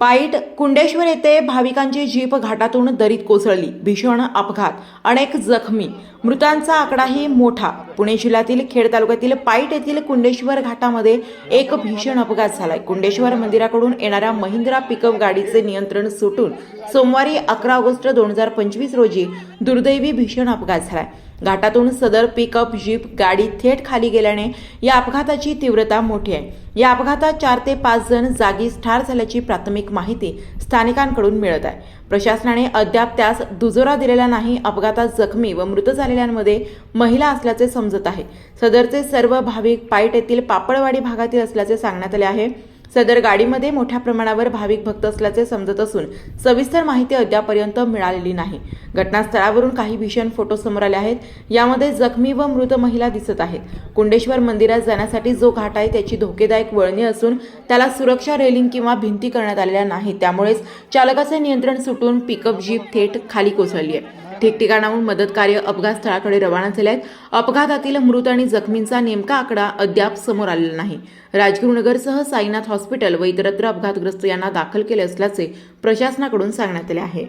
Point Kundeshwar येथे भाविकांची jeep घाटातून दरीत कोसळली. भीषण अपघात. अनेक जखमी. मृतांचा आकडाही मोठा. पुणे जिल्ह्यातील खेड तालुक्यातील पाईट येथील कुंडेश्वर घाटामध्ये एक भीषण अपघात झालाय. कुंडेश्वर मंदिराकडून येणाऱ्या महिंद्रा पिकअप गाडीचे नियंत्रण सुटून सोमवारी अकरा ऑगस्ट दोन हजार पंचवीस रोजी दुर्दैवी भीषण अपघात झालाय. घाटातून सदर पिकअप जीप गाडी थेट खाली गेल्याने या अपघाताची तीव्रता मोठी आहे. या अपघातात चार ते पाच जण जागीच ठार झाल्याची प्राथमिक माहिती स्थानिकांकडून मिळत आहे. प्रशासनाने अद्याप त्यास दुजोरा दिलेला नाही अपघातात जखमी व मृत झालेल्यांमध्ये महिला असल्याचे समजत आहे. सदरचे सर्व भाविक पायट येथील पापडवाडी भागातील असल्याचे सांगण्यात आले आहे. सदर गाडीमध्ये मोठ्या प्रमाणावर भाविक भक्त असल्याचे समजत असून सविस्तर माहिती अद्यापर्यंत मिळालेली नाही. घटनास्थळावरून काही भीषण फोटो समोर आले आहेत. यामध्ये जखमी व मृत महिला दिसत आहेत. कुंडेश्वर मंदिरात जाण्यासाठी जो घाट आहे त्याची धोकेदायक वळणी असून त्याला सुरक्षा रेलिंग किंवा भिंती करण्यात आलेल्या नाही. त्यामुळेच चालकाचे नियंत्रण सुटून पिकअप जीप थेट खाली कोसळली आहे. ठिकठिकाणाहून मदत कार्य अपघात स्थळाकडे रवाना झाले आहेत. अपघातातील मृत आणि जखमींचा नेमका आकडा अद्याप समोर आलेला नाही. राजगुरुनगरसह साईनाथ हॉस्पिटल व इतरत्र अपघातग्रस्त यांना दाखल केले असल्याचे प्रशासनाकडून सांगण्यात आले आहे.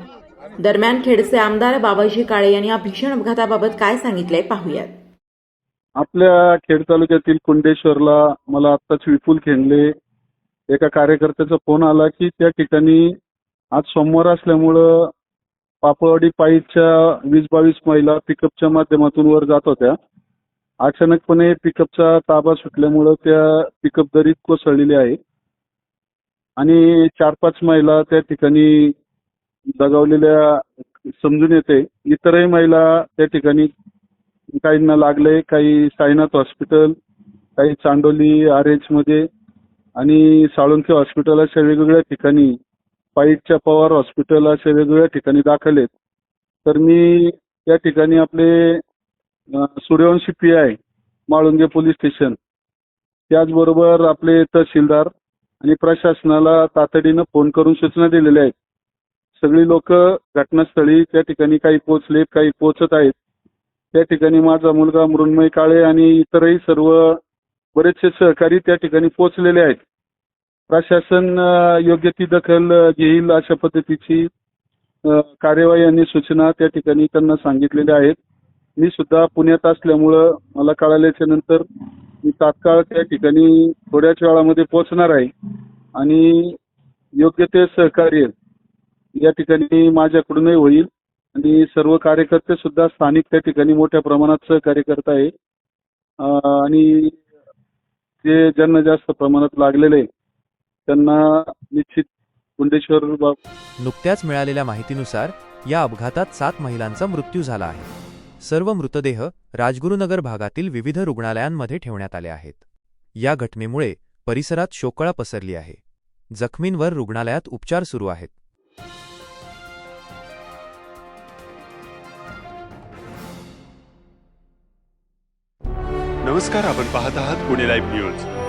दरम्यान खेडचे आमदार बाबाजी काळे यांनी या भीषण अपघाताबाबत काय सांगितलंय पाहूयात. आपल्या खेड तालुक्यातील कुंडेश्वरला मला आत्ताच विपुल खेंडले. एका कार्यकर्त्याचा फोन आला की त्या ठिकाणी आज सोमवार असल्यामुळं पापवाडी पाईच्या वीस बावीस महिला पिकअपच्या माध्यमातून वर जात होत्या. अचानकपणे पिकअपचा ताबा सुटल्यामुळं त्या पिकअप दरीत कोसळलेली आहे. आणि चार पाच महिला त्या ठिकाणी दगावलेल्या समजून येते. इतरही महिला त्या ठिकाणी काहींना लागले काही साईनाथ हॉस्पिटल काही चांडोली आरमध्ये आणि साळुंखे हॉस्पिटल अशा वेगवेगळ्या ठिकाणी पाईटच्या पवार हॉस्पिटल अशा वेगवेगळ्या ठिकाणी दाखल आहेत. तर मी त्या ठिकाणी आपले Suryavanshi P I Malunge police station त्याचबरोबर आपले तहसीलदार आणि प्रशासनाला तातडीनं फोन करून सूचना दिलेल्या आहेत. सगळी लोक घटनास्थळी त्या ठिकाणी काही पोहोचले काही पोहोचत आहेत. त्या ठिकाणी माझा मुलगा मृण्मय काळे आणि इतरही सर्व बरेचसे सहकारी त्या ठिकाणी पोहोचलेले आहेत. प्रशासन योग्य ती दखल घेईल अशा पद्धतीची कार्यवाही आणि सूचना त्या ठिकाणी त्यांना सांगितलेल्या आहेत. मी सुद्धा पुण्यात असल्यामुळं मला कळाल्याच्या नंतर मी तात्काळ त्या ठिकाणी थोड्याच वेळामध्ये पोहोचणार आहे. आणि योग्य ते सहकार्य या ठिकाणी माझ्याकडूनही होईल. आणि सर्व कार्यकर्ते सुद्धा स्थानिक त्या ठिकाणी मोठ्या प्रमाणात सहकार्य करत आहे. आणि जे ज्यांना जास्त प्रमाणात लागलेले आहे, त्यांना निश्चित कुंडेश्वर बाब नुकत्याच मिळालेल्या माहितीनुसार या अपघातात सात महिलांचा मृत्यू झाला आहे. सर्व मृतदेह राजगुरुनगर भागातील विविध रुग्णालयांमध्ये ठेवण्यात आले आहेत. या घटनेमुळे परिसरात शोकळा पसरली आहे. जखमींवर रुग्णालयात उपचार सुरू आहेत. नमस्कार आपण पाहत आहात पुणे लाईव्ह न्यूज